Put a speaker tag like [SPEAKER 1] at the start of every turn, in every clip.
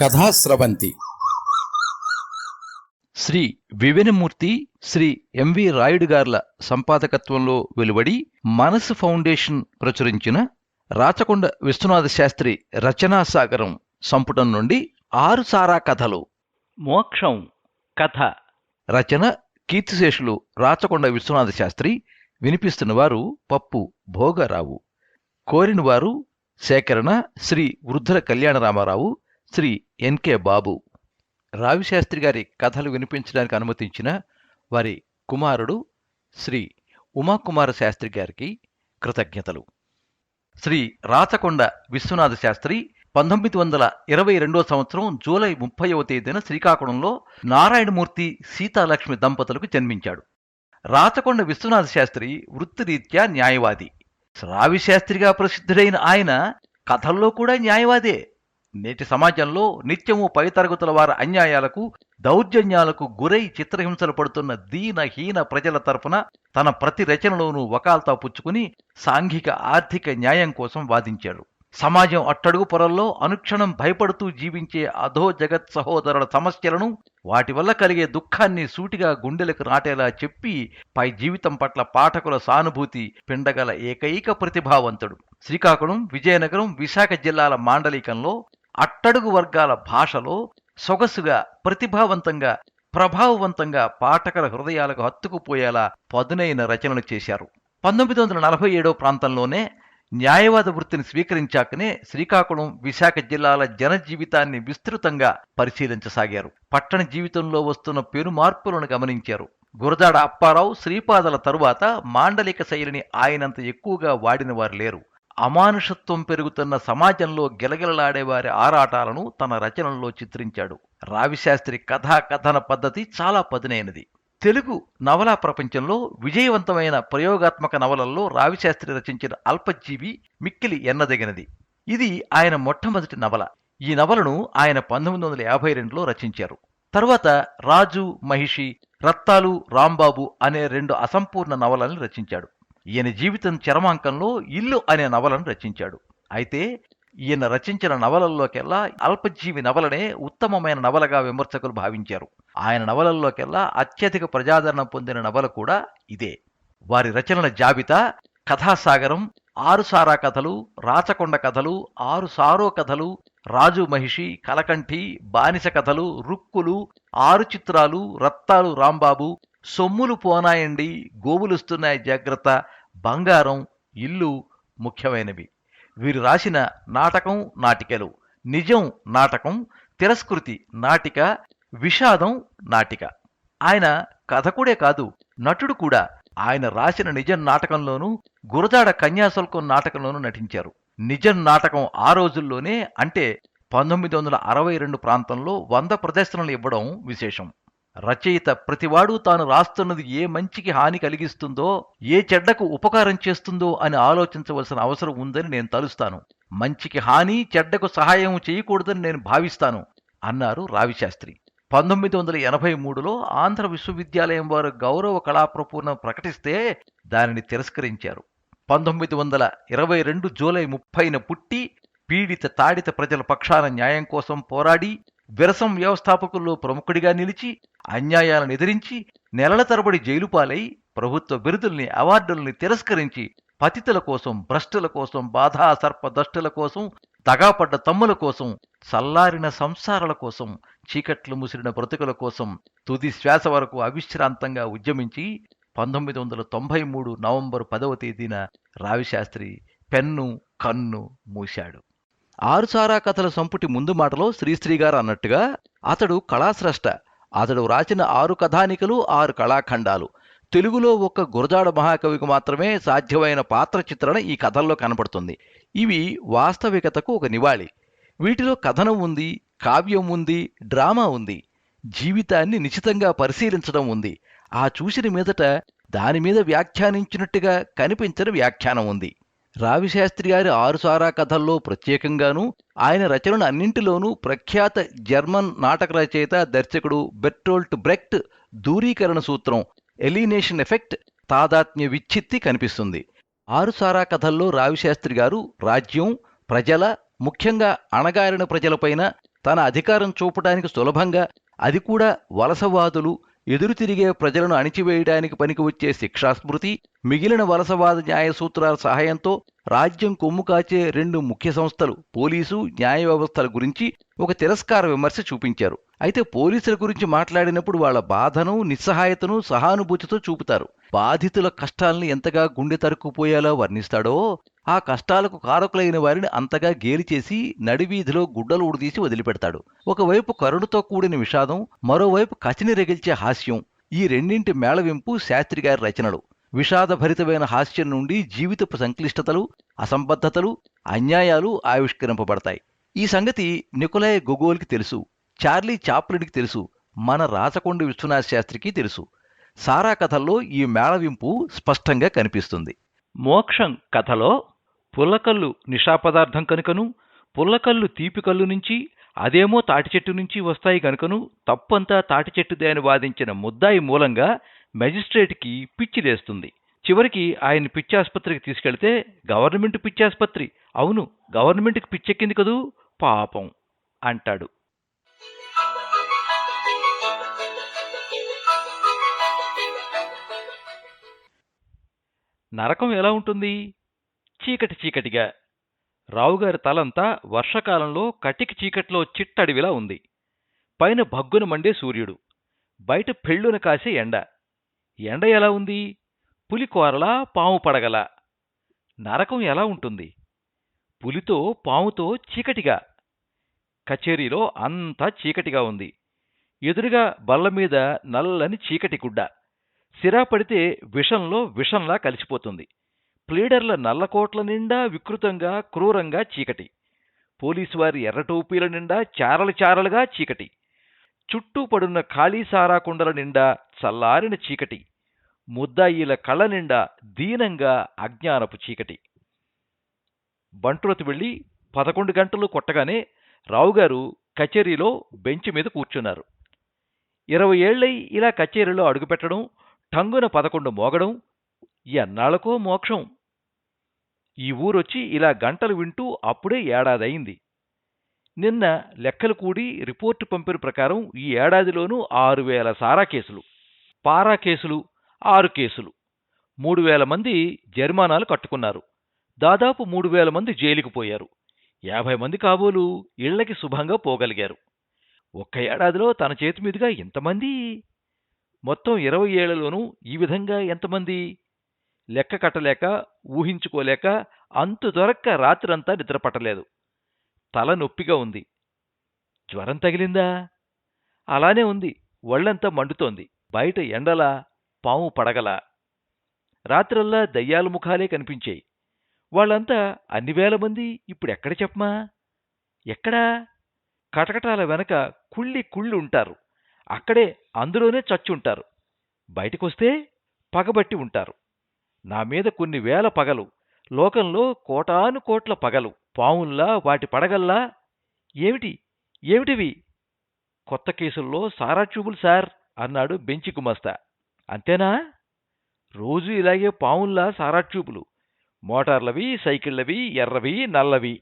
[SPEAKER 1] Kathasravanthi.
[SPEAKER 2] Shri Vivinamurthy Shri MV Rayudu గార్ల సంపాదకత్వంలో వెలువడి మనసు ఫౌండేషన్ ప్రచురించిన రాచకొండ విశ్వనాథ శాస్త్రి రచనా సాగరం సంపుటం నుండి ఆరు సారా కథలు. మోక్షం కథ. రచన కీర్తిశేషులు రాచకొండ విశ్వనాథ శాస్త్రి. వినిపిస్తున్న వారు పప్పు భోగరావు. కోరినవారు సేకరణ శ్రీ వృద్ధుల కళ్యాణరామారావు. శ్రీ ఎన్కే బాబు రావిశాస్త్రి గారి కథలు వినిపించడానికి అనుమతించిన వారి కుమారుడు శ్రీ ఉమాకుమార శాస్త్రి గారికి కృతజ్ఞతలు. శ్రీ రాచకొండ విశ్వనాథ శాస్త్రి పంతొమ్మిది వందల ఇరవై రెండో సంవత్సరం జూలై ముప్పైవ తేదీన శ్రీకాకుళంలో నారాయణమూర్తి సీతాలక్ష్మి దంపతులకు జన్మించాడు. రాచకొండ విశ్వనాథ శాస్త్రి వృత్తిరీత్యా న్యాయవాది. రావిశాస్త్రిగా ప్రసిద్ధుడైన ఆయన కథల్లో కూడా న్యాయవాదే. నేటి సమాజంలో నిత్యము పై తరగతుల వారి అన్యాయాలకు దౌర్జన్యాలకు గురై చిత్రహింసలు పడుతున్న దీనహీన ప్రజల తరపున తన ప్రతి రచనలోనూ వకాల్తా పుచ్చుకుని సాంఘిక ఆర్థిక న్యాయం కోసం వాదించాడు. సమాజం అట్టడుగు పొరల్లో అనుక్షణం భయపడుతూ జీవించే అధో జగత్ సహోదరుల సమస్యలను వాటి వల్ల కలిగే దుఃఖాన్ని సూటిగా గుండెలకు నాటేలా చెప్పి పై జీవితం పట్ల పాఠకుల సానుభూతి పిండగల ఏకైక ప్రతిభావంతుడు. శ్రీకాకుళం విజయనగరం విశాఖ జిల్లాల మాండలికంలో అట్టడుగు వర్గాల భాషలో సొగసుగా ప్రతిభావంతంగా ప్రభావవంతంగా పాఠకుల హృదయాలకు హత్తుకుపోయేలా పదునైన రచనలు చేశారు. పంతొమ్మిది వందల నలభై ఏడో ప్రాంతంలోనే న్యాయవాద వృత్తిని స్వీకరించాకనే శ్రీకాకుళం విశాఖ జిల్లాల జనజీవితాన్ని విస్తృతంగా పరిశీలించసాగారు. పట్టణ జీవితంలో వస్తున్న పెను మార్పులను గమనించారు. గురజాడ అప్పారావు శ్రీపాదల తరువాత మాండలిక శైలిని ఆయనంత ఎక్కువగా వాడిన వారు లేరు. అమానుషత్వం పెరుగుతున్న సమాజంలో గిలగిలలాడే వారి ఆరాటాలను తన రచనల్లో చిత్రించాడు. రావిశాస్త్రి కథాకథన పద్ధతి చాలా పదునైనది. తెలుగు నవలా ప్రపంచంలో విజయవంతమైన ప్రయోగాత్మక నవలల్లో రావిశాస్త్రి రచించిన అల్పజీవి మిక్కిలి ఎన్నదగినది. ఇది ఆయన మొట్టమొదటి నవల. ఈ నవలను ఆయన పంతొమ్మిది వందల యాభై రెండులో రచించారు. తర్వాత రాజు మహిషి రత్తాలు రాంబాబు అనే రెండు అసంపూర్ణ నవలల్ని రచించాడు. ఈయన జీవితం చరమాంకంలో ఇల్లు అనే నవలను రచించాడు. అయితే ఈయన రచించిన నవలల్లోకెల్లా అల్పజీవి నవలనే ఉత్తమమైన నవలగా విమర్శకులు భావించారు. ఆయన నవలల్లోకెల్లా అత్యధిక ప్రజాదరణ పొందిన నవల కూడా ఇదే. వారి రచనల జాబితా కథాసాగరం ఆరుసారా కథలు రాచకొండ కథలు ఆరు సారో కథలు రాజు మహిషి కలకంఠి బానిస కథలు రుక్కులు ఆరు చిత్రాలు రత్తాలు రాంబాబు సొమ్ములు పోనాయండి గోవులుస్తున్నాయి జాగ్రత్త. బంగారం ఇల్లు ముఖ్యమైనవి. వీరు రాసిన నాటకం నాటికలు. నిజం నాటకం తిరస్కృతి నాటిక విషాదం నాటిక. ఆయన కథకుడే కాదు నటుడు కూడా. ఆయన రాసిన నిజం నాటకంలోనూ గురజాడ కన్యాశుల్కం నాటకంలోనూ నటించారు. నిజం నాటకం ఆ రోజుల్లోనే అంటే పంతొమ్మిది వందల అరవై రెండు ప్రాంతంలో వంద ప్రదర్శనలు ఇవ్వడం విశేషం. రచయిత ప్రతివాడు తాను రాస్తున్నది ఏ మంచికి హాని కలిగిస్తుందో ఏ చెడ్డకు ఉపకారం చేస్తుందో అని ఆలోచించవలసిన అవసరం ఉందని నేను తలుస్తాను. మంచికి హాని చెడ్డకు సహాయం చేయకూడదని నేను భావిస్తాను అన్నారు రావిశాస్త్రి. పంతొమ్మిది వందల ఎనభై మూడులో ఆంధ్ర విశ్వవిద్యాలయం వారు గౌరవ కళాప్రపూర్ణం ప్రకటిస్తే దానిని తిరస్కరించారు. పంతొమ్మిది వందల ఇరవై రెండు జూలై ముప్పైన పుట్టి పీడిత తాడిత ప్రజల పక్షాన న్యాయం కోసం పోరాడి విరసం వ్యవస్థాపకుల్లో ప్రముఖుడిగా నిలిచి అన్యాయాలను ఎదిరించి నెలల తరబడి జైలు పాలై ప్రభుత్వ బిరుదుల్ని అవార్డుల్ని తిరస్కరించి పతితుల కోసం భ్రష్టుల కోసం బాధా సర్ప దష్టుల కోసం తగాపడ్డ తమ్ముల కోసం చల్లారిన సంసారాల కోసం చీకట్లు ముసిరిన బ్రతుకుల కోసం తుది శ్వాస వరకు అవిశ్రాంతంగా ఉద్యమించి పంతొమ్మిది వందల తొంభై మూడు నవంబర్ పదవ తేదీన రావిశాస్త్రి పెన్ను కన్ను మూశాడు. ఆరుసారా కథల సంపుటి ముందు మాటలో శ్రీశ్రీ గారు అన్నట్టుగా అతడు కళాశ్రష్ట అతడు రాసిన ఆరు కథానికలు ఆరు కళాఖండాలు. తెలుగులో ఒక్క గురజాడ మహాకవికి మాత్రమే సాధ్యమైన పాత్ర చిత్రణ ఈ కథల్లో కనబడుతుంది ఇవి వాస్తవికతకు ఒక నివాళి. వీటిలో కథనం ఉంది కావ్యం ఉంది డ్రామా ఉంది. జీవితాన్ని నిశితంగా పరిశీలించడం ఉంది. ఆ చూసిన మీదట దాని మీద వ్యాఖ్యానించినట్టుగా కనిపించని వ్యాఖ్యానం ఉంది. రావిశాస్త్రి గారి ఆరుసారా కథల్లో ప్రత్యేకంగాను ఆయన రచనలు అన్నింటిలోనూ ప్రఖ్యాత జర్మన్ నాటక రచయిత దర్శకుడు బెర్టోల్ట్ బ్రెక్ట్ దూరీకరణ సూత్రం ఎలినేషన్ ఎఫెక్ట్ తాదాత్మ్య విచ్ఛిత్తి కనిపిస్తుంది. ఆరుసారా కథల్లో రావిశాస్త్రి గారు రాజ్యం ప్రజల ముఖ్యంగా అణగారిన ప్రజలపైన తన అధికారం చూపడానికి సులభంగా అది కూడా వలసవాదులు ఎదురు తిరిగే ప్రజలను అణిచివేయడానికి పనికి వచ్చే శిక్షాస్మృతి మిగిలిన వలసవాద న్యాయ సూత్రాల సహాయంతో రాజ్యం కొమ్ము కాచే రెండు ముఖ్య సంస్థలు పోలీసు న్యాయ వ్యవస్థల గురించి ఒక తిరస్కార విమర్శ చూపించారు. అయితే పోలీసుల గురించి మాట్లాడినప్పుడు వాళ్ళ బాధను నిస్సహాయతను సహానుభూతితో చూపుతారు. బాధితుల కష్టాల్ని ఎంతగా గుండె తరుక్కుపోయేలా వర్ణిస్తాడో? ఆ కష్టాలకు కారకులైన వారిని అంతగా గేలి చేసి నడివీధిలో గుడ్డలు ఉడిదీసి వదిలిపెడతాడు. ఒకవైపు కరుణతో కూడిన విషాదం మరోవైపు కచిని రగిల్చే హాస్యం. ఈ రెండింటి మేళవింపు శాస్త్రి గారి రచనలు. విషాదభరితమైన హాస్యం నుండి జీవితపు సంక్లిష్టతలు అసంబద్ధతలు అన్యాయాలు ఆవిష్కరింపబడతాయి. ఈ సంగతి నికోలాయ్ గొగోల్కి తెలుసు చార్లీ చాప్లిన్కి తెలుసు మన రాచకొండ విశ్వనాథ శాస్త్రికి తెలుసు. సారా కథల్లో ఈ మేళవింపు స్పష్టంగా కనిపిస్తుంది. మోక్షం కథలో పుల్లకల్లు నిషాపదార్థం కనుకను పుల్లకల్లు తీపి కల్లు నుంచి అదేమో తాటి చెట్టు నుంచి వస్తాయి గనుకను తప్పంతా తాటి చెట్టుదే అని వాదించిన ముద్దాయి మూలంగా మెజిస్ట్రేట్కి పిచ్చి లేస్తుంది. చివరికి ఆయన పిచ్చాసుపత్రికి తీసుకెళ్తే గవర్నమెంట్ పిచ్చాసుపత్రి. అవును గవర్నమెంట్కి పిచ్చెక్కింది కదూ? పాపం అంటాడు. నరకం ఎలా ఉంటుంది? చీకటి చీకటిగా. రావుగారి తలంతా వర్షకాలంలో కటికి చీకట్లో చిట్టడివిలా ఉంది. పైన భగ్గున మండే సూర్యుడు. బయట పెళ్ళున కాసే ఎండ. ఎండ ఎలా ఉంది? పులి కోరలా పాము పడగల. నరకం ఎలా ఉంటుంది? పులితో పాముతో చీకటిగా. కచేరీలో అంతా చీకటిగా ఉంది. ఎదురుగా బల్ల మీద నల్లని చీకటి గుడ్డ. సిరా పడితే విషంలో విషంలా కలిసిపోతుంది. ప్లీడర్ల నల్లకోట్ల నిండా వికృతంగా క్రూరంగా చీకటి. పోలీసు వారి ఎర్ర టోపీల నిండా చారలు చారలుగా చీకటి. చుట్టూ పడున్న ఖాళీ సారా కుండల నిండా చల్లారిన చీకటి. ముద్దాయిల కళ్ళ నిండా దీనంగా అజ్ఞానపు చీకటి. బంటులతి వెళ్ళి పదకొండు గంటలు కొట్టగానే రావుగారు కచేరీలో బెంచ్ మీద కూర్చున్నారు. ఇరవై ఏళ్ళై ఇలా కచేరీలో అడుగుపెట్టడం టంగున పదకొండు మోగడం ఎన్నాళ్ళకో మోక్షం. ఈ ఊరొచ్చి ఇలా గంటలు వింటూ అప్పుడే ఏడాదయింది. నిన్న లెక్కలు కూడి రిపోర్టు పంపిన ప్రకారం ఈ ఏడాదిలోనూ ఆరు వేల సారా కేసులు పారా కేసులు ఆరు కేసులు. మూడు వేల మంది జరిమానాలు కట్టుకున్నారు. దాదాపు మూడు వేల మంది జైలుకు పోయారు. యాభై మంది కాబోలు ఇళ్ళకి శుభంగా పోగలిగారు. ఒక్క ఏడాదిలో తన చేతి మీదుగా ఎంతమంది? మొత్తం ఇరవై ఏళ్ళలోనూ ఈ విధంగా ఎంతమంది? లెక్క కట్టలేక ఊహించుకోలేక అంతు దొరక్క రాత్రంతా నిద్రపట్టలేదు. తల నొప్పిగా ఉంది. జ్వరం తగిలిందా? అలానే ఉంది. ఒళ్ళంతా మండుతోంది. బయట ఎండలా పాము పడగల. రాత్రల్లా దయ్యాల ముఖాలే కనిపించాయి. వాళ్ళంతా అన్ని వేల మంది ఇప్పుడు ఎక్కడ చెప్పమా? ఎక్కడా? కటకటాల వెనక కుళ్ళి కుళ్ళి ఉంటారు. అక్కడే అందులోనే చచ్చుంటారు. బయటకొస్తే పగబట్టి ఉంటారు. నా మీద కొన్ని వేల పగలు. లోకంలో కోటాను కోట్ల పగలు. పావుల్లా వాటి పడగల్లా? ఏమిటి? ఏమిటివి? కొత్త కేసుల్లో సారా చూపులు సార్ అన్నాడు బెంచి గుమస్తా. అంతేనా? రోజు ఇలాగే పావుల్లా సారా చూపులు. మోటార్లవి సైకిళ్ళవి ఎర్రవి నల్లవి.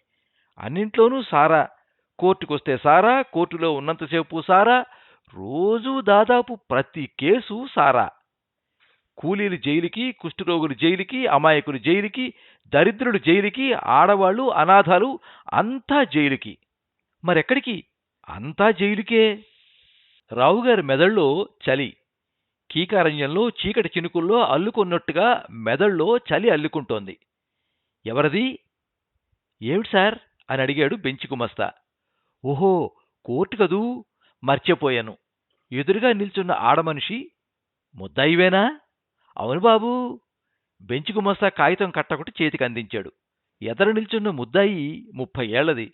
[SPEAKER 2] అన్నింట్లోనూ సారా. కోర్టుకొస్తే సారా కోర్టులో ఉన్నంతసేపు సారా. రోజూ దాదాపు ప్రతి కేసు సారా. కూలీలు జైలుకి కుష్ఠరోగులు జైలుకి అమాయకులు జైలుకి దరిద్రులు జైలుకి ఆడవాళ్ళు అనాథాలు అంతా జైలుకి. మరెక్కడికి? అంతా జైలుకే. రావుగారి మెదళ్ళలో చలి. కీకారణ్యంలో చీకటి చినుకుల్లో అల్లుకున్నట్టుగా మెదళ్ళలో చలి అల్లుకుంటోంది. ఎవరది? ఏమిటి సార్? అని అడిగాడు బెంచికుమస్తా ఓహో కోర్టు కదూ? మర్చిపోయాను. ఎదురుగా నిల్చున్న ఆడమనిషి ముద్దాయివేనా? అవును బాబూ. బెంచుకు గుమస్తా కాగితం కట్టకొట్టి చేతికి అందించాడు. ఎదర నిల్చున్న ముద్దాయి ముప్పై ఏళ్ళది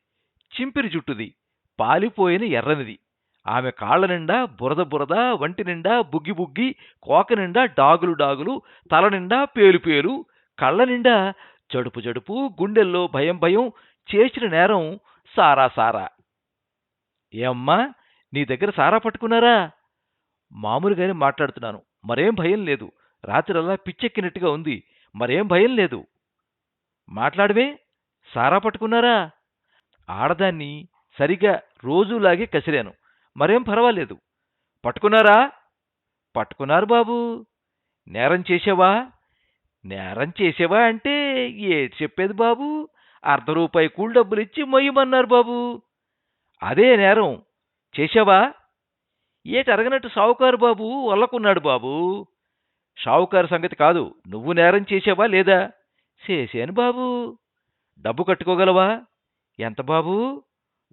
[SPEAKER 2] చింపిరి జుట్టుది. పాలిపోయిన ఎర్రనిది. ఆమె కాళ్ళ నిండా బురద బురద వంటి నిండా బుగ్గి బుగ్గి కోక నిండా డాగులు డాగులు తల నిండా పేలు పేలు కళ్ళ నిండా జడుపు జడుపు గుండెల్లో భయం భయం చేసిన నేరం సారా సారా. ఏమ్మా నీ దగ్గర సారా పట్టుకున్నారా? మామూలుగానే మాట్లాడుతున్నాను. మరేం భయం లేదు. రాత్రల్లా పిచ్చెక్కినట్టుగా ఉంది. మరేం భయం లేదు. మాట్లాడవే. సారా పట్టుకున్నారా? ఆడదాన్ని సరిగా
[SPEAKER 1] రోజులాగే కసిరాను. మరేం పర్వాలేదు. పట్టుకున్నారా? పట్టుకున్నారు బాబు. నేరం చేసేవా నేరం చేసేవా అంటే ఏది చెప్పేది బాబు? అర్ధ రూపాయి కూలి డబ్బులు ఇచ్చి మొయ్యమన్నారు బాబు. అదే నేరం. చేసావా ఏటి అరగనట్టు సావుకారు బాబు వల్లకున్నాడు బాబు. షావుకారు సంగతి కాదు. నువ్వు నేరం చేసావా లేదా? చేశాను బాబు. డబ్బు కట్టుకోగలవా? ఎంత బాబు?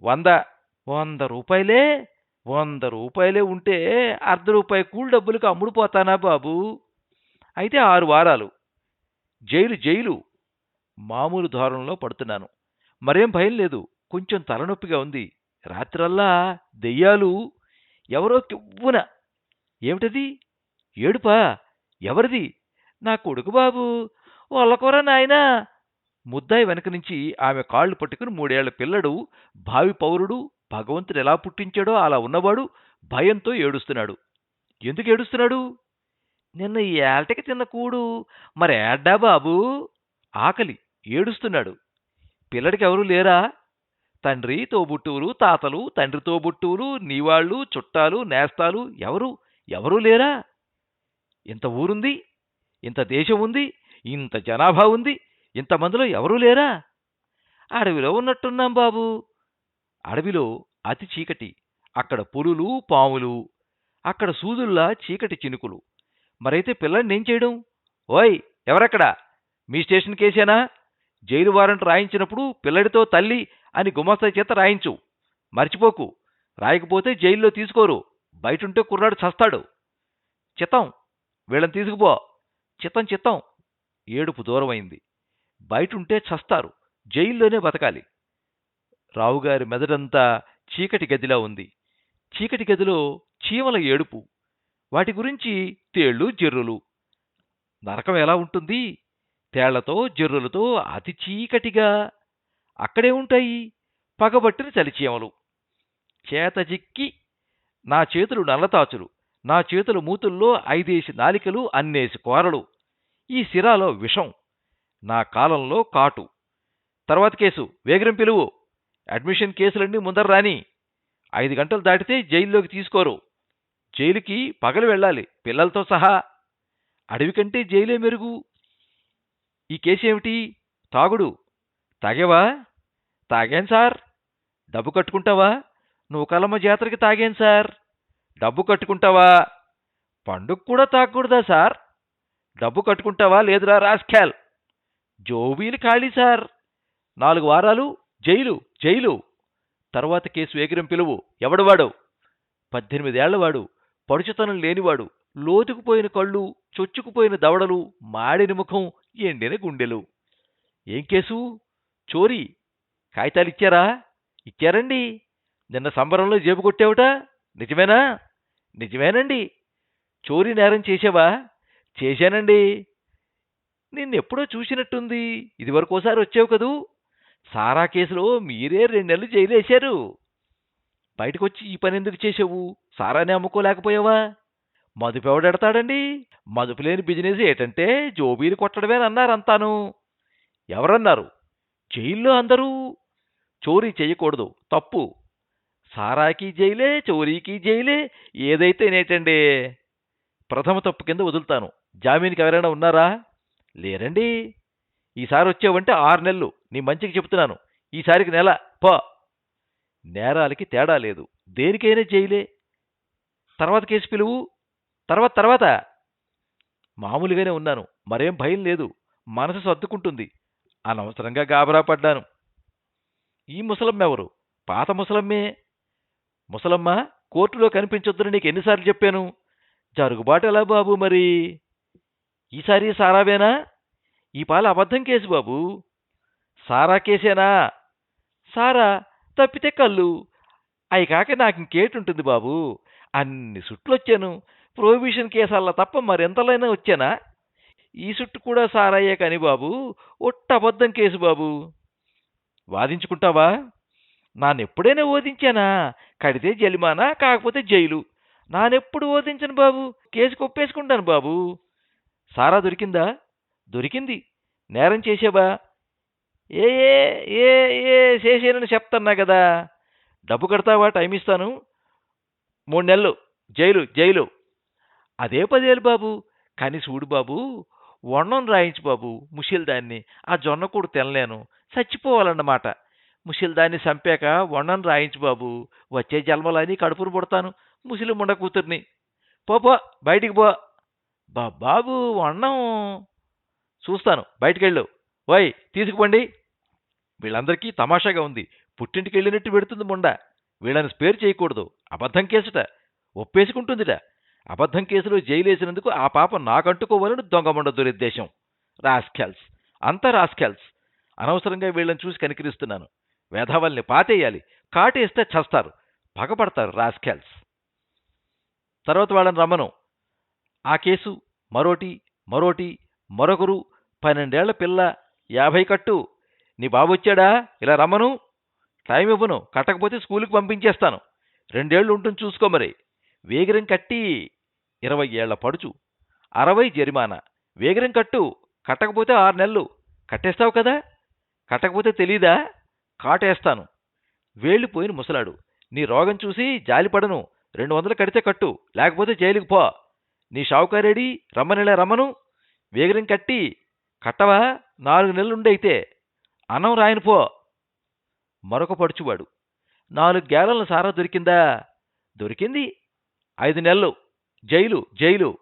[SPEAKER 1] వంద. వంద రూపాయలే? వంద రూపాయలే ఉంటే అర్ధ రూపాయి కూలి డబ్బులకు అమ్ముడుపోతానా బాబు? అయితే ఆరు వారాలు. Jail jail. మామూలు ధోరణిలో పడుతున్నాను. మరేం భయం లేదు. కొంచెం తలనొప్పిగా ఉంది. రాత్రల్లా దెయ్యాలు ఎవరో కివ్వున. ఏమిటది? ఏడుపా? ఎవరిది? నా కొడుకు బాబు. వాళ్ళకొర నాయనా. ముద్దాయి వెనక నుంచి ఆమె కాళ్ళు పట్టుకుని మూడేళ్ళ పిల్లడు భావి పౌరుడు భగవంతుడు ఎలా పుట్టించాడో అలా ఉన్నవాడు భయంతో ఏడుస్తున్నాడు. ఎందుకు ఏడుస్తున్నాడు? నిన్న ఈ ఏటకి తిన్న కూడు. మరి ఏడ్డా బాబు? ఆకలి. ఏడుస్తున్నాడు. పిల్లడికి ఎవరూ లేరా? తండ్రి తోబుట్టువులు తాతలు తండ్రి తోబుట్టువులు నీవాళ్ళు చుట్టాలు నేస్తాలు ఎవరు? ఎవరూ లేరా? ఇంత ఊరుంది ఇంత దేశం ఉంది ఇంత జనాభా ఉంది ఇంతమందిలో ఎవరూ లేరా? అడవిలో ఉన్నట్టున్నాం బాబు. అడవిలో అతి చీకటి అక్కడ పులులు పాములు అక్కడ సూదుల్లా చీకటి చినుకులు. మరైతే పిల్లని ఏం చేయడం? ఓయ్ ఎవరక్కడ? మీ స్టేషన్ కేసేనా? జైలు వారెంట్ రాయించినప్పుడు పిల్లడితో తల్లి అని గుమస్తా చేత రాయించు. మర్చిపోకు. రాయకపోతే జైల్లో తీసుకోరు. బయటుంటే కుర్రాడు చస్తాడు. చిత్తం. వీళ్ళని తీసుకుపో. చిత్తం చిత్తం. ఏడుపు దూరమైంది. బయటుంటే చస్తారు. జైల్లోనే బతకాలి. రావుగారి మెదడంతా చీకటి గదిలా ఉంది. చీకటి గదిలో చీమల ఏడుపు. వాటి గురించి తేళ్ళు జర్రులు. నరకం ఎలా ఉంటుంది? తేళ్ళతో జర్రులతో అతి చీకటిగా. అక్కడే ఉంటాయి పగబట్టిన చలిచీమలు. చేత చిక్కి నా చేతులు నల్లతాచులు. నా చేతుల మూతుల్లో ఐదేసి నాలికలు అన్నేసి కోరలు. ఈ సిరాలో విషం నా కాలంలో కాటు. తర్వాత కేసు వేగరం పిలువు. అడ్మిషన్ కేసులన్నీ ముందర రాని. ఐదు గంటలు దాటితే జైల్లోకి తీసుకోరు. జైలుకి పగలు వెళ్ళాలి పిల్లలతో సహా. అడవి కంటే జైలే మెరుగు. ఈ కేసు ఏమిటి తాగుడు. తాగేవా? తాగాను సార్? డబ్బు కట్టుకుంటావా? నువ్వు కలమ్మ జాతరకి తాగాను సార్? డబ్బు కట్టుకుంటావా? పండుగ కూడా తాగకూడదా సార్? డబ్బు కట్టుకుంటావా లేదురా రాస్కాల్? జోబీలు ఖాళీ సార్. నాలుగు వారాలు జైలు జైలు. తర్వాత కేసు వేగిరం పిలువు. ఎవడవాడు పద్దెనిమిదేళ్ళవాడు పడుచుతనం లేనివాడు. లోతుకుపోయిన కళ్ళు చొచ్చుకుపోయిన దవడలు మాడిన ముఖం ఎండిన గుండెలు. ఏం కేసు? చోరీ. కాగితాలు ఇచ్చారా? ఇచ్చారండి. నిన్న సంబరంలో జేబు కొట్టావుట? నిజమేనా? నిజమేనండి. చోరీ నేరం చేసావా చేశానండి. నిన్నెప్పుడో చూసినట్టుంది. ఇదివరకోసారి వచ్చావు కదూ. సారా కేసులో మీరే రెండు నెలలు జైలు వేశారు బయటకొచ్చి ఈ పని ఎందుకు చేసావు సారానే అమ్ముకోలేకపోయావా? మదుపు ఎవడెడతాడండి మదుపు లేని బిజినెస్ ఏటంటే జోబీలు కొట్టడమేనన్నారంతాను. ఎవరన్నారు? జైల్లో అందరూ. చోరీ చేయకూడదు. తప్పు. సారాకి జైలే చోరీకి జైలే ఏదైతే నేటండి ప్రథమ తప్పు కింద వదులుతాను. జామీన్కి ఎవరైనా ఉన్నారా? లేరండి. ఈసారి వచ్చావంటే ఆరు నెలలు. నీ మంచికి చెప్తున్నాను ఈసారికి నెల. పో. నేరాలకి తేడా లేదు. దేనికైనా జైలే. తర్వాత కేసు పిలువు. తర్వాత తర్వాత. మామూలుగానే ఉన్నాను. మరేం భయం లేదు. మనసు సర్దుకుంటుంది. అనవసరంగా గాబరా పడ్డాను. ఈ ముసలమ్మెవరు పాత ముసలమ్మే. ముసలమ్మ కోర్టులో కనిపించొద్దని నీకు ఎన్నిసార్లు చెప్పాను? జరుగుబాటు ఎలా బాబు మరి? ఈసారి సారావేనా? ఈ పాల అబద్ధం కేసు బాబు. సారా కేసేనా? సారా తప్పితే కళ్ళు. అయి కాక నాకు ఇంకేటుంటుంది బాబు? అన్ని సుట్లు వచ్చాను ప్రొహిబిషన్ కేసాల తప్ప మరెంతలైనా వచ్చానా? ఈ సుట్టు కూడా సారాయే కాని బాబు ఒట్ట అబద్ధం కేసు బాబు. వాదించుకుంటావా? నాన్నెప్పుడైనా ఓదించానా? కడితే జలిమానా కాకపోతే జైలు. నానెప్పుడు ఓదించను బాబు? కేసు కొప్పేసుకుంటాను బాబు. సారా దొరికిందా? దొరికింది. నేరం చేసావా? ఏ ఏ ఏ ఏ చేసేనని చెప్తున్నా కదా. డబ్బు కడతావా? టైం ఇస్తాను. మూడు నెలలు. Jail jail. అదే పదేళ్ళు బాబు. కానీ చూడు బాబు వండం రాయించు బాబు ముషిల్ దాన్ని ఆ జొన్న కూడా తినలేను. చచ్చిపోవాలన్నమాట. ముషిల్ దాన్ని చంపాక వర్ణం రాయించు బాబు వచ్చే జన్మలని కడుపును పుడతాను ముసిలి ముండ కూతుర్ని. పోపో బయటికి పో. బా బాబు వండం చూస్తాను బయటికెళ్ళు. ఓయ్ తీసుకుపోండి. వీళ్ళందరికీ తమాషాగా ఉంది. పుట్టింటికి వెళ్ళినట్టు పెడుతుంది ముండ. వీళ్ళని స్పేర్ చేయకూడదు. అబద్ధం కేసుట. ఒప్పేసుకుంటుందిట. అబద్ధం కేసులో జైలేసినందుకు ఆ పాప నాకంటుకోవాలని దొంగమండ దురుద్దేశం. రాస్కెల్స్. అంతా రాస్కెల్స్. అనవసరంగా వీళ్ళని చూసి కనికరిస్తున్నాను. వెధవల్ని పాతేయాలి. కాటేస్తే చస్తారు. పగపడతారు రాస్కెల్స్. తర్వాత వాళ్ళని రమ్మను. ఆ కేసు మరోటి మరోటి మరొకరు పన్నెండేళ్ళ పిల్ల యాభై కట్టు. నీ బాబు వచ్చాడా ఇలా రమ్మను. టైం ఇవ్వను. కట్టకపోతే స్కూల్కి పంపించేస్తాను. రెండేళ్ళు ఉంటుంది చూసుకో మరి. వేగిరం కట్టి ఇరవై ఏళ్ళ పడుచు. అరవై జరిమానా. వేగిరం కట్టు. కట్టకపోతే ఆరు నెలలు. కట్టేస్తావు కదా? కట్టకపోతే తెలీదా? కాటేస్తాను. వేళ్ళు పోయిన ముసలాడు నీ రోగం చూసి జాలిపడను రెండు వందలు కడితే కట్టు లేకపోతే జైలుకు పో. నీ షావుకారేడి రమ్మనిలే రమ్మను వేగరం కట్టి కట్టవా నాలుగు నెలలుండైతే అన్నం రాయను పో. మరొక పడుచువాడు నాలుగు గేలల సారా దొరికిందా? దొరికింది. ఐదు నెలలు జైలు జైలు.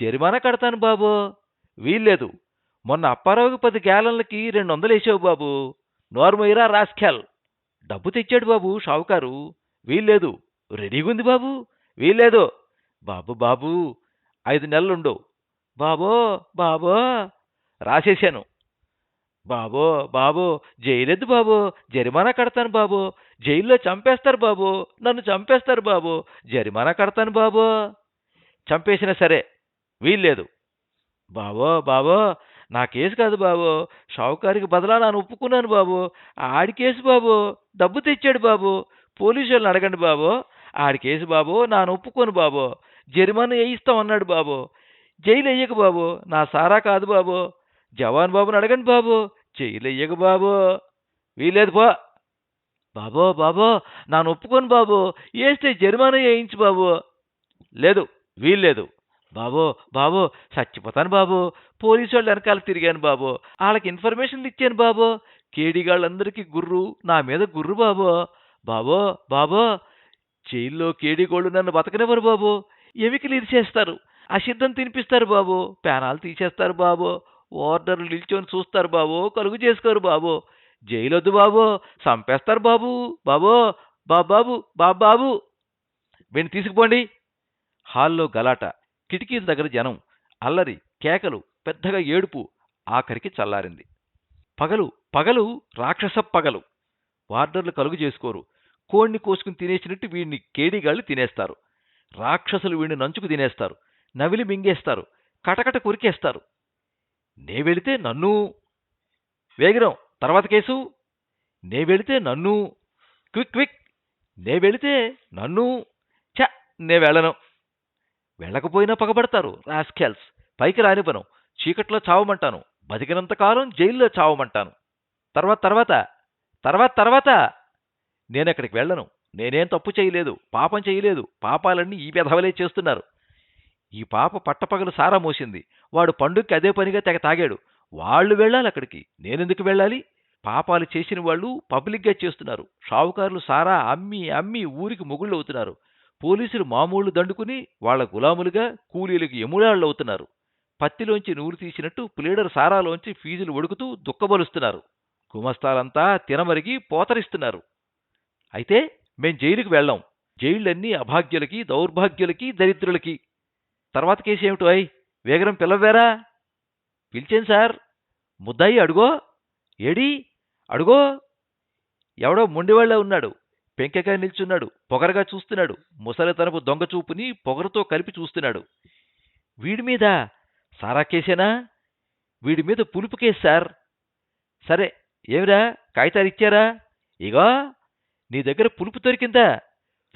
[SPEAKER 1] జరిమానా కడతాను బాబు. వీల్లేదు. మొన్న అప్పారావుకి పది గేలలకి రెండు వందలు వేసావు బాబు. నోర్మయిరా రాస్కెల్ డబ్బు తెచ్చాడు బాబు షావుకారు. వీల్లేదు. రెడీగుంది బాబు. వీల్లేదు. బాబు బాబు ఐదు నెలలుండు. బాబో బాబో రాసేశాను. బాబో బాబో జైలెద్దు బాబు. జరిమానా కడతాను బాబు. జైల్లో చంపేస్తారు బాబు. నన్ను చంపేస్తారు బాబు. జరిమానా కడతాను బాబు. చంపేసినా సరే వీల్లేదు. బాబో బాబో నా కేసు కాదు బాబు. షావుకారికి బదలా నాను ఒప్పుకున్నాను బాబు. ఆడి కేసు బాబు. డబ్బు తెచ్చాడు బాబు. పోలీసు వాళ్ళని అడగండి బాబు. ఆడి కేసు బాబు నాను ఒప్పుకోను బాబు. జరిమానా వేయిస్తాం అన్నాడు బాబు. జైలు వేయకు బాబు. నా సారా కాదు బాబు. జవాన్ బాబుని అడగండి బాబు. జైలు వెయ్యకు బాబు. వీలేదు పో. బాబో బాబో నాను ఒప్పుకోను బాబు. వేస్తే జరిమానా వేయించు బాబు. లేదు వీల్లేదు. బాబో బాబు చచ్చిపోతాను బాబు. పోలీసు వాళ్ళు వెనకాల తిరిగాను బాబు. వాళ్ళకి ఇన్ఫర్మేషన్లు ఇచ్చాను బాబు. కేడిగాళ్ళందరికీ గుర్రు నా మీద గుర్రు బాబో. బాబో బాబో జైల్లో కేడిగోళ్ళు నన్ను బతకనివ్వరు బాబు. ఎమికలు ఇరిచేస్తారు అసిద్ధం తినిపిస్తారు బాబు. పేనాలు తీసేస్తారు బాబు. ఓర్డర్లు నిల్చొని చూస్తారు బాబో. కలుగు చేసుకోరు బాబు. జైలొద్దు బాబో. చంపేస్తారు బాబు. బాబో బాబాబు బాబాబు వీడిని తీసుకుపోండి. హాల్లో గలాట. కిటికీల దగ్గర జనం అల్లరి కేకలు పెద్దగా ఏడుపు ఆఖరికి చల్లారింది. పగలు పగలు రాక్షస పగలు. వార్డర్లు కలుగు చేసుకోరు. కోడిని కోసుకుని తినేసినట్టు వీడిని కేడిగాళ్ళు తినేస్తారు. రాక్షసులు వీడిని నంచుకు తినేస్తారు. నవిలి మింగేస్తారు. కటకట కురికేస్తారు. నే వెళితే నన్ను. వేగిరం తర్వాత కేసు. నే వెళితే నన్ను. Quick quick. నే వెళితే నన్ను. చ నే వెళ్ళను. వెళ్ళకపోయినా పగబడతారు రాస్కెల్స్. పైకి రానివ్వను. చీకట్లో చావమంటాను. బతికినంత కాలం జైల్లో చావమంటాను. తర్వాత తర్వాత తర్వాత తర్వాత నేను అక్కడికి వెళ్ళను. నేనేం తప్పు చేయలేదు. పాపం చేయలేదు. పాపాలన్నీ ఈ పెధవలే చేస్తున్నారు. ఈ పాప పట్టపగలు సారా మోసింది. వాడు పండుగకి అదే పనిగా తెగ తాగాడు. వాళ్ళు వెళ్ళాలి అక్కడికి. నేనెందుకు వెళ్ళాలి? పాపాలు చేసిన వాళ్ళు పబ్లిక్గా చేస్తున్నారు. షావుకారులు సారా అమ్మి అమ్మి ఊరికి మొగుళ్ళు అవుతున్నారు. పోలీసులు మామూలు దండుకుని వాళ్ళ గులాములుగా కూలీలకు ఎముడాళ్ళు అవుతున్నారు పత్తిలోంచి నూరు తీసినట్టు ప్లేడర్ సారాలోంచి ఫీజులు ఒడుకుతూ దుఃఖబలుస్తున్నారు గుమస్తాలంతా తినమరిగి పోతరిస్తున్నారు. అయితే మేం జైలుకి వెళ్ళాం. జైళ్ళన్నీ అభాగ్యులకి దౌర్భాగ్యులకి దరిద్రులకి. తర్వాత కేసు ఏమిటో అయ్ వేగరం పిల్లవేరా పిలిచాను సార్? ముద్దాయి అడుగో? ఏడి? అడుగో? ఎవడో మొండివాళ్ళే ఉన్నాడు. పెంకెగా నిల్చున్నాడు పొగరగా చూస్తున్నాడు. ముసలితనపు దొంగ చూపుని కలిపి చూస్తున్నాడు. వీడి మీద సారా కేసేనా? వీడి మీద పులుపు కేసు సార్ సరే ఏమిరా? కాగితాలు ఇచ్చారా? ఇగో నీ దగ్గర పులుపు దొరికిందా?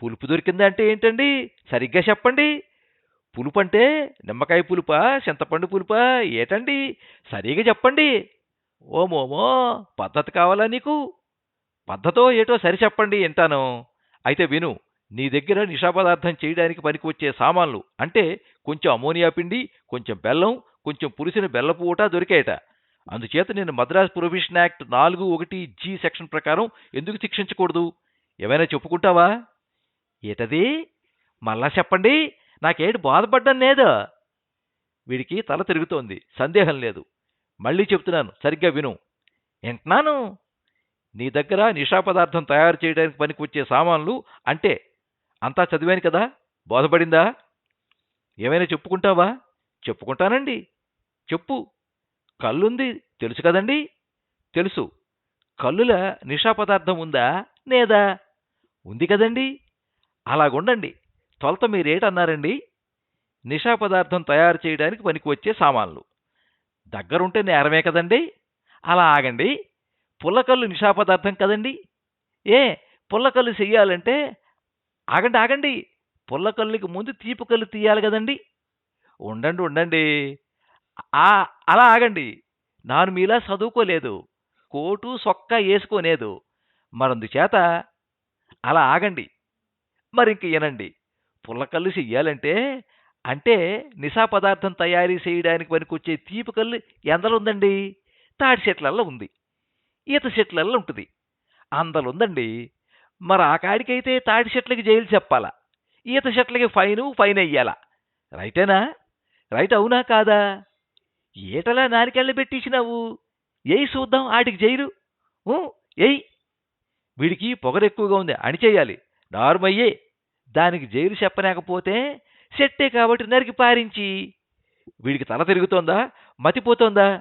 [SPEAKER 1] పులుపు దొరికిందా అంటే ఏంటండి? సరిగ్గా చెప్పండి. పులుపు అంటే నిమ్మకాయ పులుపా చింతపండు పులుపా ఏటండి? సరిగా చెప్పండి. ఓమోమో పద్ధతి కావాలా నీకు? పద్ధతో ఏటో సరి చెప్పండి వింటాను అయితే విను నీ దగ్గర నిషా పదార్థం చేయడానికి పనికి వచ్చే సామాన్లు అంటే కొంచెం అమోనియా పిండి కొంచెం బెల్లం కొంచెం పులిసిన బెల్లపు ఊట దొరికాయట. అందుచేత నేను మద్రాస్ ప్రొవిషన్ యాక్ట్ నాలుగు ఒకటి జీ సెక్షన్ ప్రకారం ఎందుకు శిక్షించకూడదు? ఏమైనా చెప్పుకుంటావా? ఏటది? మళ్ళా చెప్పండి నాకేటి బాధపడ్డం లేదు? వీడికి తల తిరుగుతోంది సందేహం లేదు. మళ్ళీ చెప్తున్నాను సరిగ్గా విను. వింటున్నాను? నీ దగ్గర నిషా పదార్థం తయారు చేయడానికి పనికి వచ్చే సామాన్లు అంటే అంతా చదివాను కదా బోధపడిందా? ఏమైనా చెప్పుకుంటావా? చెప్పుకుంటానండి. చెప్పు. కళ్ళుంది తెలుసు కదండి? తెలుసు. కళ్ళుల నిషా పదార్థం ఉందా? లేదా? ఉంది కదండి? అలాగుండండి. తొలత మీరేటన్నారండి? నిషా పదార్థం తయారు చేయడానికి పనికి వచ్చే సామాన్లు. దగ్గరుంటే నేరమే కదండి? అలా ఆగండి. పుల్లకల్లు నిషా పదార్థం కదండి? ఏ పుల్లకల్లు చెయ్యాలంటే ఆగండి ఆగండి. పుల్లకల్లుకి ముందు తీపి కళ్ళు తీయాలి కదండి. ఉండండి ఉండండి. అలా ఆగండి. నాను మీలా చదువుకోలేదు. కోటు సొక్క వేసుకోలేదు మరందుచేత అలా ఆగండి. మరి ఇంక వినండి. పుల్లకల్లు చెయ్యాలంటే అంటే నిశా పదార్థం తయారీ చేయడానికి పనికొచ్చే తీపి కళ్ళు ఎందలో ఉందండి తాడి చెట్లల్లో ఉంది. ఈత చెట్లల్లో ఉంటుంది. అందలుందండి. మరి ఆ కాడికైతే తాటి చెట్లకి జైలు చెప్పాలా? ఈత చెట్లకి ఫైను ఫైన్ అయ్యాలా రైటేనా? రైట్ అవునా కాదా? ఏటలా నారికెళ్ళు పెట్టించినావు ఏయి చూద్దాం ఆటికి జైలు. ఊ, ఏయ్. వీడికి పొగరెక్కువగా ఉంది అణిచేయాలి. నార్మయ్యే. దానికి జైలు చెప్పలేకపోతే సెట్టే కాబట్టి నరికి పారించి. వీడికి తల తిరుగుతోందా? మతిపోతోందా?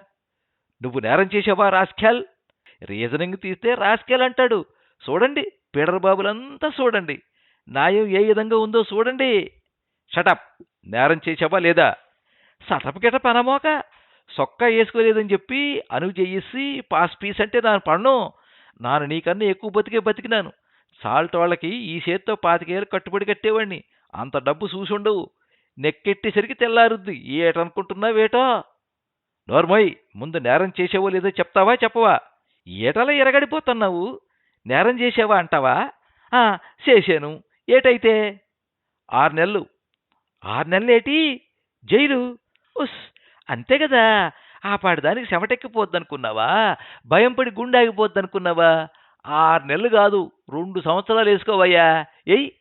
[SPEAKER 1] నువ్వు నేరం చేసావా రాస్ఖ్యాల్ రీజనింగ్ తీస్తే రాస్కెల్ అంటాడు. చూడండి పీడర్ బాబులంతా చూడండి. న్యాయం ఏ విధంగా ఉందో చూడండి. షటప్ నేరం చేసావా లేదా? సటప్ గిటప్ అనమోక సొక్క వేసుకోలేదని చెప్పి అనువు చేసి పాస్ పీస్ అంటే నాను పడను నాను నీకన్నా ఎక్కువ బతికే బతికినాను. సాల్ట్ వాళ్ళకి ఈ చేత్తో పాతికేళ్ళు కట్టుబడి కట్టేవాడిని. అంత డబ్బు చూసుండవు. నెక్కెట్టేసరికి తెల్లారుద్ది. ఏటనుకుంటున్నావేటో నోర్మోయ్ ముందు నేరం చేసేవో లేదో చెప్తావా చెప్పవా? ఏటల ఎరగడిపోతున్నావు? నేరం చేసావా అంటావా? చేశాను. ఏటైతే? ఆరు నెలలు. ఆరు నెలలు ఏటి జైలు. ఉస్ అంతే కదా ఆ పాటిదానికి చెమటెక్కిపోద్దనుకున్నావా? భయం పడి గుండె ఆగిపోద్దనుకున్నావా ఆరు నెలలు కాదు రెండు సంవత్సరాలు వేసుకోవయ్యా. ఎయ్యి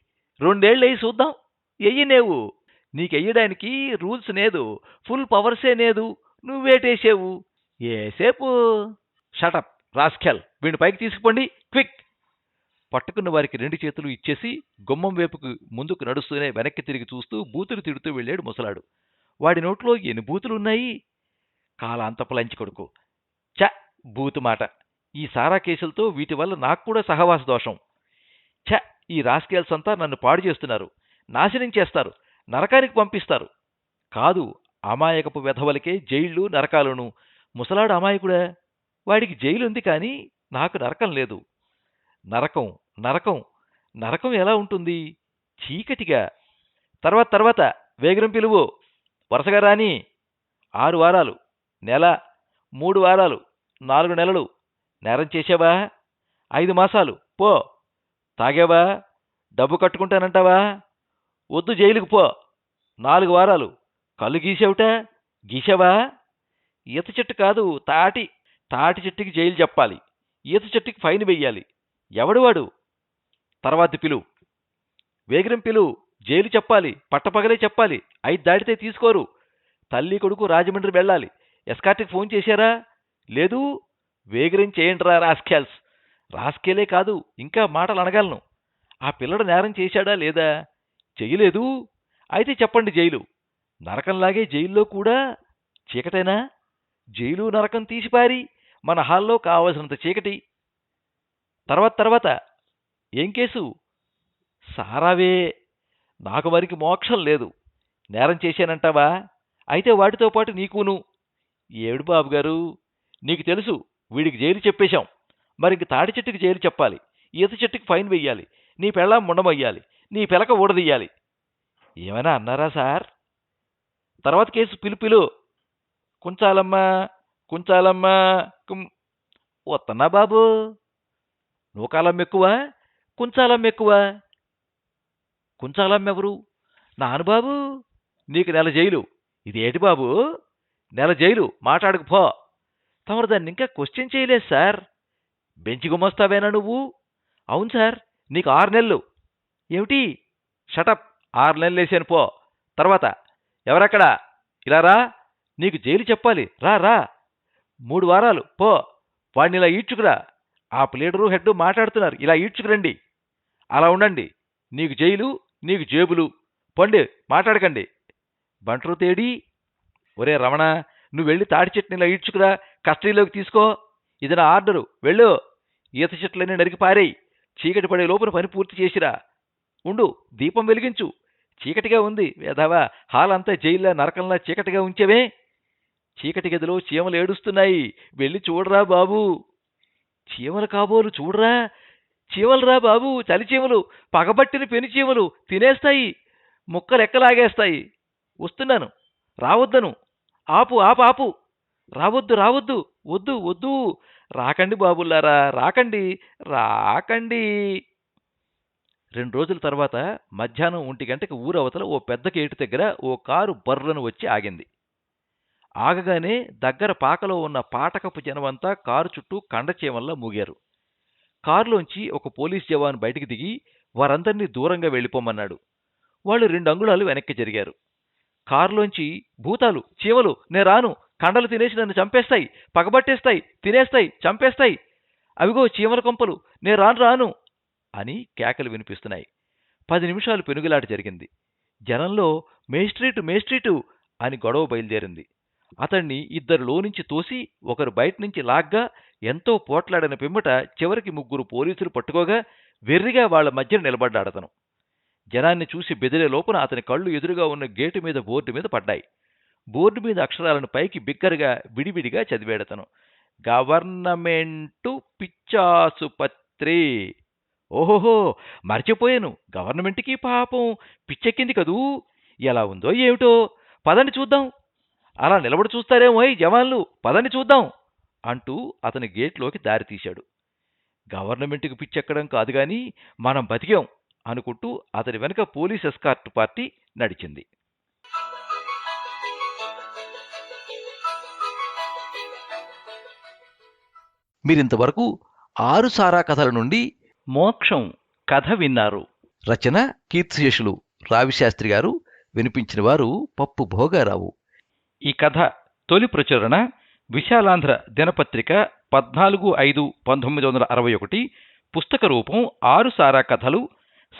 [SPEAKER 1] రెండేళ్ళు వేయి చూద్దాం. ఎయ్యి నేవు. నీకెయ్యడానికి రూల్స్ లేదు ఫుల్ పవర్సే లేదు నువ్వేటేసావు? ఏసేపు? షటప్. రాస్కెల్ వీడిని పైకి తీసుకుపోండి. క్విక్! పట్టుకున్న వారికి రెండు చేతులు ఇచ్చేసి గుమ్మం వైపుకు ముందుకు నడుస్తూనే వెనక్కి తిరిగి చూస్తూ బూతులు తిడుతూ వెళ్ళాడు ముసలాడు. వాడి నోట్లో ఎన్ని బూతులు ఉన్నాయి? కాలాంతపలంచి కొడుకు. చ బూతు మాట. ఈ సారా కేసులతో వీటి వల్ల నాకు కూడా సహవాస దోషం. ఛ! ఈ రాస్కేల్స్ అంతా నన్ను పాడు చేస్తున్నారు. నాశనం చేస్తారు. నరకానికి పంపిస్తారు. కాదు అమాయకపు వెధవలకే జైళ్ళు నరకాలను. ముసలాడు అమాయకుడా? వాడికి జైలు ఉంది కానీ నాకు నరకం లేదు. నరకం నరకం నరకం ఎలా ఉంటుంది? చీకటిగా. తర్వాత తర్వాత వేగరం పిలువు. వరుసగా రాని ఆరు వారాలు నెల మూడు వారాలు నాలుగు నెలలు. నేరం చేసావా ఐదు మాసాలు. పో. తాగావా? డబ్బు కట్టుకుంటానంటావా? వద్దు జైలుకు పో. నాలుగు వారాలు. కళ్ళు గీసావుట? గీసావా ఈత చెట్టు కాదు తాటి. తాటి చెట్టుకి జైలు చెప్పాలి ఈత చెట్టుకి ఫైన్ వెయ్యాలి. ఎవడు వాడు? తర్వాత పిలు. వేగిరం పిలు జైలు చెప్పాలి పట్టపగలే చెప్పాలి ఐదు దాటితే తీసుకోరు. తల్లి కొడుకు రాజమండ్రి వెళ్ళాలి. ఎస్కార్టీకి ఫోన్ చేశారా? లేదు. వేగిరం చేయండిరా రాస్కెల్స్. రాస్కెలే కాదు ఇంకా మాటలు అనగలను ఆ పిల్లడు నేరం చేశాడా లేదా? చేయలేదు అయితే చెప్పండి జైలు. నరకంలాగే జైల్లో కూడా? చీకటేనా? జైలు నరకం తీసిపారి. మన హాల్లో కావలసినంత చీకటి. తర్వాత తర్వాత ఏం కేసు? సారావే. నాకు వారికి మోక్షం లేదు. నేరం చేశానంటావా? అయితే వాటితో పాటు నీకును. ఏడు బాబు గారు నీకు తెలుసు వీడికి జైలు చెప్పేశాం. మరి ఇంక తాడి చెట్టుకి జైలు చెప్పాలి. ఈత చెట్టుకి ఫైన్ వెయ్యాలి. నీ పెళ్ళం ముండమయ్యాలి. నీ పిలక ఊడదీయాలి. ఏమైనా అన్నారా సార్? తర్వాత కేసు పిలుపిలు కుంచాలమ్మా కుంచాలమ్మా కుం వస్తున్నా బాబు. నూకాలం ఎక్కువ కుంచాలం ఎక్కువ కుంచాలం ఎవరు నానుబాబు నీకు నెల జైలు. ఇదేటి బాబు? నెల జైలు. మాట్లాడకపో తమరు దాన్ని ఇంకా క్వశ్చన్ చేయలేదు సార్. బెంచి గుమస్తావేనా నువ్వు? అవును సార్ నీకు ఆరు నెలలు. ఏమిటి? షటప్ ఆరు నెలలు వేసాను పో. తర్వాత ఎవరక్కడా? ఇలా రా. నీకు జైలు చెప్పాలి. రా రా. మూడు వారాలు. పో. వాడిని ఇలా ఈడ్చుకురా. ఆ ప్లేడరు హెడ్ మాట్లాడుతున్నారు. ఇలా ఈడ్చుకురండి. అలా ఉండండి. నీకు జైలు నీకు జేబులు. పండి మాట్లాడకండి. బంటరు తేడి ఒరే రమణ నువ్వు వెళ్ళి తాడి చెట్టుని ఇలా ఈడ్చుకురా. కస్టడీలోకి తీసుకో. ఇది నా ఆర్డరు. వెళ్ళు. ఈత చెట్లన్నీ నరికి పారేయి. చీకటి పడే లోపల పని పూర్తి చేసిరా. ఉండు. దీపం వెలిగించు. చీకటిగా ఉంది. వేధవా హాల్ అంతా జైల్లో నరకంలా చీకటిగా ఉంచేవే. చీకటి గదిలో చీమలు ఏడుస్తున్నాయి. వెళ్ళి చూడరా బాబు. చీమలు కాబోలు చూడరా. చీమలురా బాబు. చలి చీమలు పగబట్టిన పెను చీమలు తినేస్తాయి. ముక్కలు ఎక్కలాగేస్తాయి. వస్తున్నాను. రావద్దను. ఆపు ఆపు ఆపు. రావద్దు రావద్దు. వద్దు వద్దు. రాకండి బాబుల్లారా రాకండి రాకండి. రెండు రోజుల తర్వాత మధ్యాహ్నం ఒంటి గంటకి ఊరవతల ఓ పెద్ద గేటు దగ్గర ఓ కారు బర్రను వచ్చి ఆగింది. ఆగగానే దగ్గర పాకలో ఉన్న పాటకపు జనమంతా కారు చుట్టూ కండచీమల్లా మూగారు. కారులోంచి ఒక పోలీస్ జవాన్ బయటికి దిగి వారందరినీ దూరంగా వెళ్ళిపోమన్నాడు. వాళ్ళు రెండు అంగుళాలు వెనక్కి జరిగారు. కారులోంచి భూతాలు చీమలు నే రాను. కండలు తినేసి నన్ను చంపేస్తాయి. పగబట్టేస్తాయి. తినేస్తాయి. చంపేస్తాయి. అవిగో చీమల కొంపలు. నే రాను రాను. అని కేకలు వినిపిస్తున్నాయి. పది నిమిషాలు పెనుగులాట జరిగింది. జనంలో మేస్ట్రీటు మేస్ట్రీటు అని గొడవ బయలుదేరింది. అతన్ని ఇద్దరు లోనుంచి తోసి ఒకరు బయట నుంచి లాగ్గా ఎంతో పోట్లాడిన పిమ్మట చివరికి ముగ్గురు పోలీసులు పట్టుకోగా వెర్రిగా వాళ్ళ మధ్య నిలబడ్డాడతను జనాన్ని చూసి బెదిరే లోపున అతని కళ్ళు ఎదురుగా ఉన్న గేటు మీద బోర్డు మీద పడ్డాయి. బోర్డు మీద అక్షరాలను పైకి బిక్కరుగా విడివిడిగా చదివాడతను గవర్నమెంటు పిచ్చాసుపత్రి ఓహోహో మర్చిపోయాను. గవర్నమెంట్కి పాపం పిచ్చెక్కింది కదూ? ఎలా ఉందో ఏమిటో? పదండి చూద్దాం. అలా నిలబడి చూస్తారేమో జవాన్లు. పదండి చూద్దాం అంటూ అతని గేట్లోకి దారి తీశాడు. గవర్నమెంట్కి పిచ్చెక్కడం కాదు గాని మనం బతికాం అనుకుంటూ అతని వెనుక పోలీస్ ఎస్కార్ట్ పార్టీ నడిచింది.
[SPEAKER 2] మీరింతవరకు ఆరు సారా కథల నుండి
[SPEAKER 1] మోక్షం కథ విన్నారు.
[SPEAKER 2] రచన కీర్తిశేషులు రావిశాస్త్రి గారు వినిపించిన వారు పప్పు భోగారావు.
[SPEAKER 1] ఈ కథ తొలి ప్రచురణ విశాలాంధ్ర దినపత్రిక పద్నాలుగు ఐదు పంతొమ్మిది వందల అరవై ఒకటి పుస్తక రూపం ఆరు సారా కథలు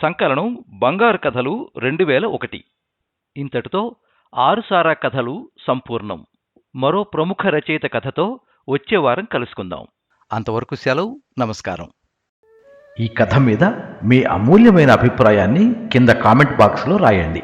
[SPEAKER 1] సంకలనం బంగారు కథలు రెండు వేల ఒకటి. ఇంతటితో ఆరు సారా కథలు సంపూర్ణం. మరో ప్రముఖ రచయిత కథతో వచ్చే వారం కలుసుకుందాం.
[SPEAKER 2] అంతవరకు సెలవు నమస్కారం. ఈ కథ మీద మీ అమూల్యమైన అభిప్రాయాన్ని కింద కామెంట్ బాక్స్లో రాయండి.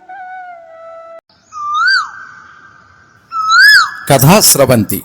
[SPEAKER 3] కథా స్రవంతి